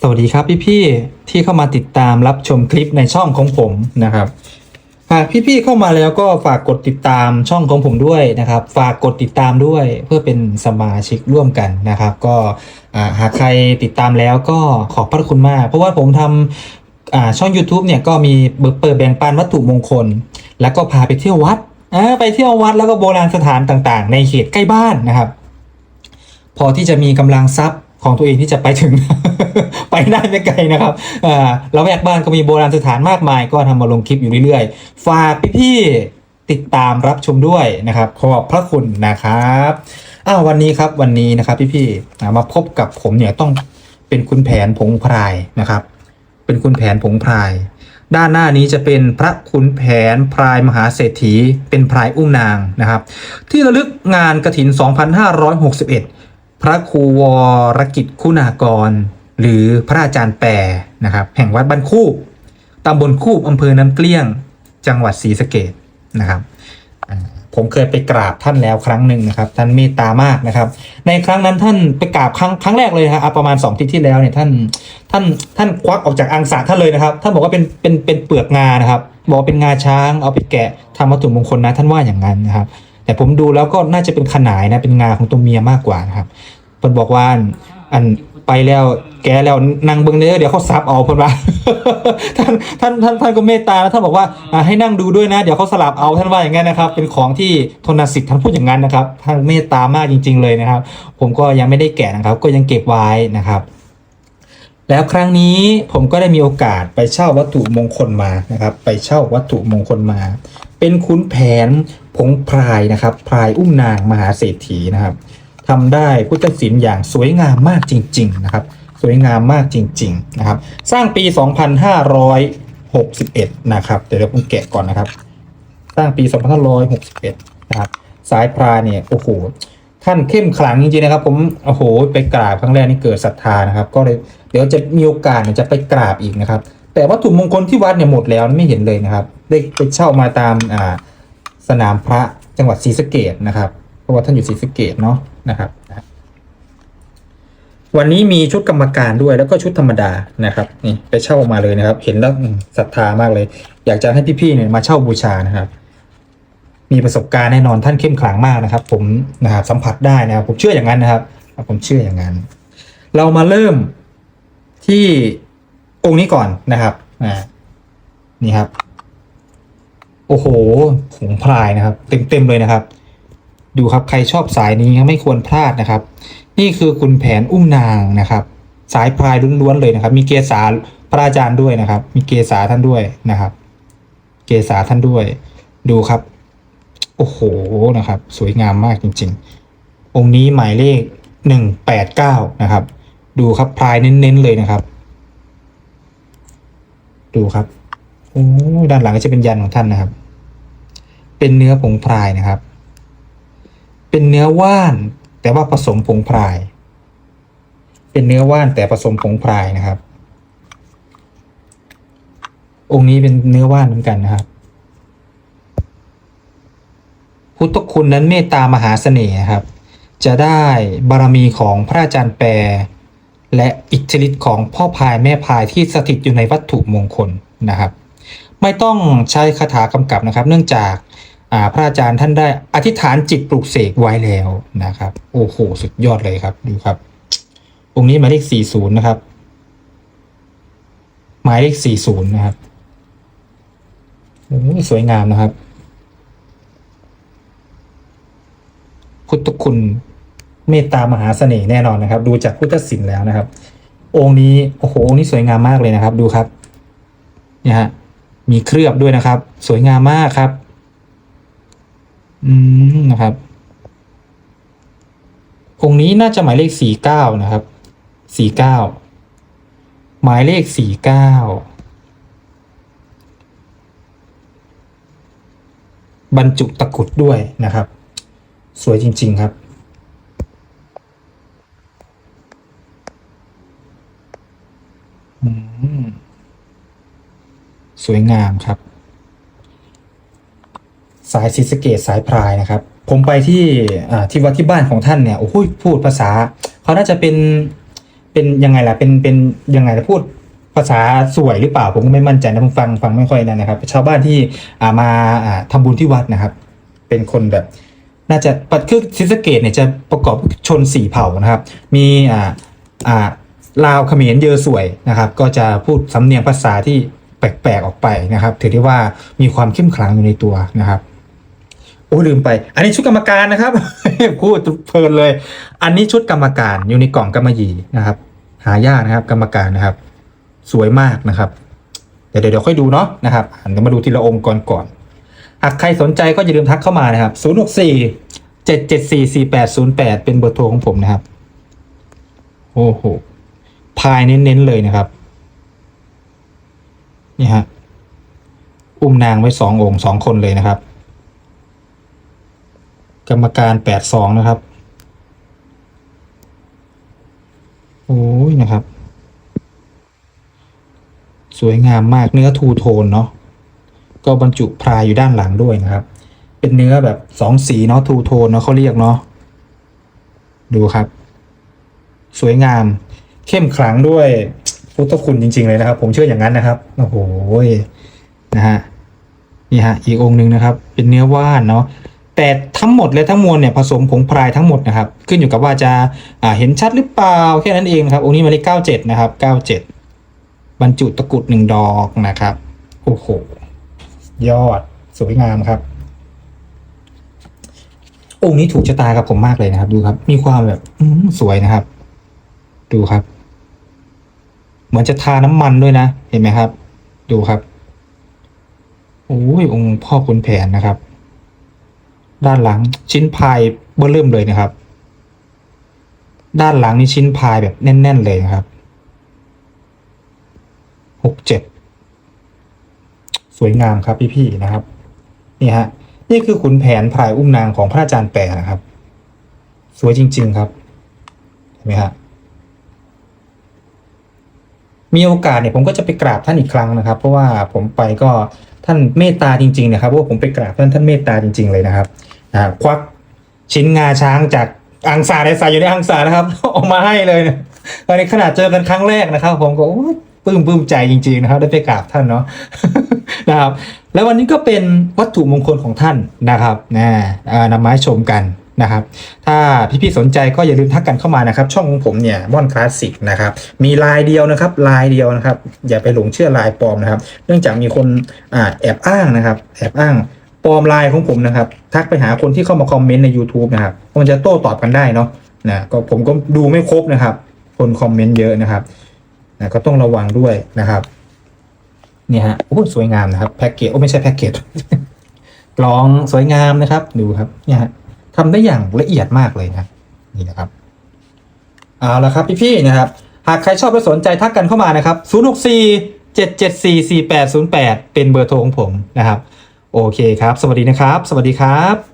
สวัสดีครับพี่ๆที่เข้ามาติดตามรับชมคลิปในช่องของผมนะครับหากพี่ๆเข้ามาแล้วก็ฝากกดติดตามช่องของผมด้วยนะครับ ฝากกดติดตามด้วยเพื่อเป็นสมาชิกร่วมกันนะครับ ก็หากใครติดตามแล้วก็ขอบพระคุณมาก เพราะว่าผมทำช่อง YouTube เนี่ยก็มีเปิดแบ่งปันวัตถุมงคล แล้วก็พาไปเที่ยววัดไปเที่ยววัดแล้วก็โบราณสถานต่างๆ ในเขตใกล้บ้านนะครับ พอที่จะมีกำลังทรัพย์ ของตัวเองที่จะไปถึง ไปได้ไม่ไกลนะครับเราแวกบ้านก็มีโบราณสถานมากมาย ก็ทำมาลงคลิปอยู่เรื่อยๆ ฝากพี่ๆติดตามรับชมด้วยนะครับ ขอบพระคุณนะครับอ้าววันนี้ครับวันนี้นะครับพี่ๆมาพบกับผมเนี่ยต้องเป็นคุณแผนผงพรายนะครับ เป็นคุณแผนผงพราย ด้านหน้านี้จะเป็นพระคุณแผนพรายมหาเศรษฐี เป็นพรายอุ้มนางนะครับ ที่ระลึกงานกระถิน 2561 พระครูวรกิจคุณากร หรือพระอาจารย์แปรนะครับแห่งวัดบ้านคูบตำบลคูบอำเภอน้ำเกลี้ยง จังหวัดศรีสะเกดนะครับผมเคยไปกราบท่านแล้วครั้งหนึ่งนะครับ ท่านเมตตามากนะครับ ในครั้งนั้นท่านไปกราบครั้งครั้งแรกเลยครับประมาณ2อาทิตย์ที่แล้วเนี่ยท่านท่านท่านควักออกจากอังสะท่านเลยนะครับ ท่านบอกว่าเป็นเป็นเป็นเปลือกงานะครับ บอกว่าเป็นงาช้างเอาไปแกะทำวัตถุมงคลนะท่านว่าอย่างนั้นนะครับ แต่ผมดูแล้วก็น่าจะเป็นขนายนะเป็นงาของตัวเมียมากกว่านะครับเพิ่นบอกว่าอันไปแล้วแกแล้วนั่งเบิ้งเนื้อเดี๋ยวเขาซับเอาเพิ่นว่าท่านท่านท่านท่านก็เมตตานะท่านบอกว่าอ่าให้นั่งดูด้วยนะ เดี๋ยวเขาสลับเอาท่านว่าอย่างนั้นนะครับ เป็นของที่ทนสิทธิ์ท่านพูดอย่างนั้นนะครับ ท่านเมตตามากจริง ๆ เลยนะครับ ผมก็ยังไม่ได้แกะนะครับ ก็ยังเก็บไว้นะครับ แล้วครั้งนี้ผมก็ได้มีโอกาสไปเช่าวัตถุมงคลมานะครับ ไปเช่าวัตถุมงคลมาเป็นขุนแผนผงพรายนะครับพรายอุ้มนางมหาเศรษฐีนะครับทำได้พุทธศิลป์อย่างสวยงามมากจริง ๆ นะครับ สวยงามมากจริง ๆ นะครับ สร้างปี 2561 นะครับ เดี๋ยวผมแกะก่อนนะครับ สร้างปี 2561 นะครับ สายพรายเนี่ย โอ้โห ท่านเข้มขลังจริงๆนะครับ ผม โอ้โห ไปกราบครั้งแรกนี่เกิดศรัทธานะครับ ก็เลยเดี๋ยวจะมีโอกาสเนี่ยจะไปกราบอีกนะครับ แต่วัตถุมงคลที่วัดเนี่ยหมดแล้วไม่เห็นเลยนะครับ ได้ไปเช่ามาตามอ่าสนามพระจังหวัดศรีสะเกดนะครับ เพราะว่าท่านอยู่ศรีสะเกดเนาะนะครับ วันนี้มีชุดกรรมการด้วยแล้วก็ชุดธรรมดานะครับนี่ไปเช่ามาเลยนะครับ เห็นแล้วศรัทธามากเลย อยากจะให้พี่ๆเนี่ยมาเช่าบูชานะครับ มีประสบการณ์แน่นอนท่านเข้มขลังมากนะครับ ผมนะครับสัมผัสได้นะครับ ผมเชื่ออย่างนั้นนะครับ ผมเชื่ออย่างนั้น เรามาเริ่มที่องค์นี้ก่อนนะครับอ่านี่ครับ โอ้โหผงพรายนะครับ เต็มๆเลยนะครับ ดูครับใครชอบสายนี้ไม่ควรพลาดนะครับ นี่คือคุณแผนอุ้มนางนะครับ สายพรายล้วนๆเลยนะครับ มีเกษาพระอาจารย์ด้วยนะครับ มีเกษาท่านด้วยนะครับ เกษาท่านด้วย ดูครับ โอ้โหนะครับ สวยงามมากจริง ๆ องค์นี้หมายเลขหนึ่งแปดเก้านะครับ ดูครับพรายเน้นๆเลยนะครับ ดูครับ โอ้ด้านหลังก็จะเป็นยันของท่านนะครับ เป็นเนื้อผงพรายนะครับ เป็นเนื้อว่าน แต่ว่าผสมผงพราย เป็นเนื้อว่านแต่ผสมผงพรายนะครับ องค์นี้เป็นเนื้อว่านเหมือนกันนะครับพุทธคุณนั้นเมตตามหาเสน่ห์ครับ จะได้บารมีของพระอาจารย์แปร และอิทธิฤทธิ์ของพ่อพายแม่พายที่สถิตอยู่ในวัตถุมงคลนะครับ ไม่ต้องใช้คาถากำกับนะครับ เนื่องจากาพระอาจารย์ท่านได้อธิษฐานจิตปลุกเสกไว้แล้วนะครับ โอ้โหสุดยอดเลยครับดูครับองค์นี้หมายเลข40นย์นะครับ หมายเลข40นย์นะครับโอ้สวยงามนะครับ พุทธคุณเมตตามหาเสน่ห์แน่นอนนะครับ ดูจากพุทธศิลป์แล้วนะครับ องค์นี้โอ้โหองค์นี้สวยงามมากเลยนะครับ ดูครับเนี่ยฮะ มีเคลือบด้วยนะครับ สวยงามมากครับ อืมนะครับ องค์นี้น่าจะหมายเลขสี่เก้านะครับสี่เก้าหมายเลขสี่เก้าบรรจุตะกุดด้วยนะครับ สวยจริง ๆครับ อืม สวยงามครับ สายศรีสเกตสายพรายนะครับ ผมไปที่ที่วัดที่บ้านของท่านเนี่ยโอ้โหพูดภาษาเขาน่าจะเป็นเป็นยังไงล่ะเป็นเป็นยังไงล่ะพูดภาษาสวยหรือเปล่าผมก็ไม่มั่นใจนะผมฟังฟังไม่ค่อยนั่นนะครับ ชาวบ้านที่ามาอ่าทำบุญที่วัดนะครับ เป็นคนแบบน่าจะปัดคือศรีสเกดเนี่ยจะประกอบชนสี่เผ่านะครับ มีอ่าอ่าลาวเขมรเยอสวยนะครับ ก็จะพูดสำเนียงภาษาที่ แปลกๆออกไปนะครับ ถือได้ว่ามีความเข้มขลังอยู่ในตัวนะครับโอ้ลืมไป อันนี้ชุดกรรมการนะครับพูดเพลินเลย อันนี้ชุดกรรมการอยู่ในกล่องกำมะหยี่นะครับ หายากนะครับ กรรมการนะครับ สวยมากนะครับ เดี๋ยวเดี๋ยวค่อยดูเนาะนะครับอะเดี๋ยวมาดูทีละองค์ก่อนก่อนหากใครสนใจก็อย่าลืมทักเข้ามานะครับ 0 6 4 7 7 4 4 8 0 8 เป็นเบอร์โทรของผมนะครับ โอ้โห พายเน้นๆเลยนะครับ นี่ฮะอุ้มนางไว้สององค์สองคนเลยนะครับ กรรมการแปดสองนะครับโอ้ยนะครับ สวยงามมากเนื้อทูโทนเนาะก็บรรจุพรายอยู่ด้านหลังด้วยนะครับ เป็นเนื้อแบบสองสีเนาะทูโทนเนาะเขาเรียกเนาะดูครับ สวยงามเข้มขลังด้วย พุทธคุณจริง ๆเลยนะครับ ผมเชื่ออย่างนั้นนะครับโอ้โหนะฮะนี่ฮะอีกองค์หนึ่งนะครับ เป็นเนื้อว่านเนาะแต่ทั้งหมดและทั้งมวลเนี่ยผสมผงพรายทั้งหมดนะครับ ขึ้นอยู่กับว่าจะาเห็นชัดหรือเปล่าแค่นั้นเองนะครับองค์นี้หมายเลขเก้าเจ็ดนะครับเก้าเจ็ดบรรจุตะกรุดหนึ่งดอกนะครับโอ้โหยอดสวยงามครับ องค์นี้ถูกชะตากับผมมากเลยนะครับ ดูครับ มีความแบบอื้อหือสวยนะครับ ดูครับ เหมือนจะทาน้ำมันด้วยนะ เห็นไหมครับ ดูครับโอ้ยองค์พ่อคุณแผนนะครับ ด้านหลังชิ้นพายเบื้อเริ่มเลยนะครับ ด้านหลังนี่ชิ้นพายแบบแน่น ๆ เลยนะครับหกเจ็ดสวยงามครับพี่ๆนะครับ นี่ฮะนี่คือขุนแผนพรายอุ้มนางของพระอาจารย์แปะนะครับ สวยจริง ๆ ครับ เห็นไหมฮะ มีโอกาสเนี่ยผมก็จะไปกราบท่านอีกครั้งนะครับ เพราะว่าผมไปก็ท่านเมตตาจริงๆนะครับเพราะว่าผมไปกราบท่านท่านเมตตาจริง ๆเลยนะครับควักชิ้นงาช้างจากอังสาในสายอยู่ในอังสานะครับออกมาให้เลยนะตอนนี้ขนาดเจอกันครั้งแรกนะครับ ผมก็ปลื้มปลื้มใจจริง ๆ นะครับ ได้ไปกราบท่านเนาะนะครับ แล้ววันนี้ก็เป็นวัตถุมงคลของท่านนะครับนะเอ่อนำมาให้ชมกัน นะครับ ถ้าพี่ๆสนใจก็อย่าลืมทักกันเข้ามานะครับ ช่องของผมเนี่ยม่อนคลาสสิกนะครับ มีลายเดียวนะครับลายเดียวนะครับ อย่าไปหลงเชื่อลายปลอมนะครับ เนื่องจากมีคนอแอบอ้างนะครับ แอบอ้างปลอมลายของผมนะครับ ทักไปหาคนที่เข้ามาคอมเมนต์ใน YouTube นะครับมันจะโต้ตอบกันได้เนาะนะก็ผมก็ดูไม่ครบนะครับ คนคอมเมนต์เยอะนะครับนะก็ต้องระวังด้วยนะครับเนี่ยฮะโอ้สวยงามนะครับแพ็กเกจโอ้ไม่ใช่แพ็กเกจกลองสวยงามนะครับ ดูครับเนี่ยฮะ ทำได้อย่างละเอียดมากเลยนะนี่นะครับเอาละครับพี่ๆนะครับ หากใครชอบและสนใจทักกันเข้ามานะครับ 064 774 4808 เป็นเบอร์โทรของผมนะครับ โอเคครับ สวัสดีนะครับ สวัสดีครับ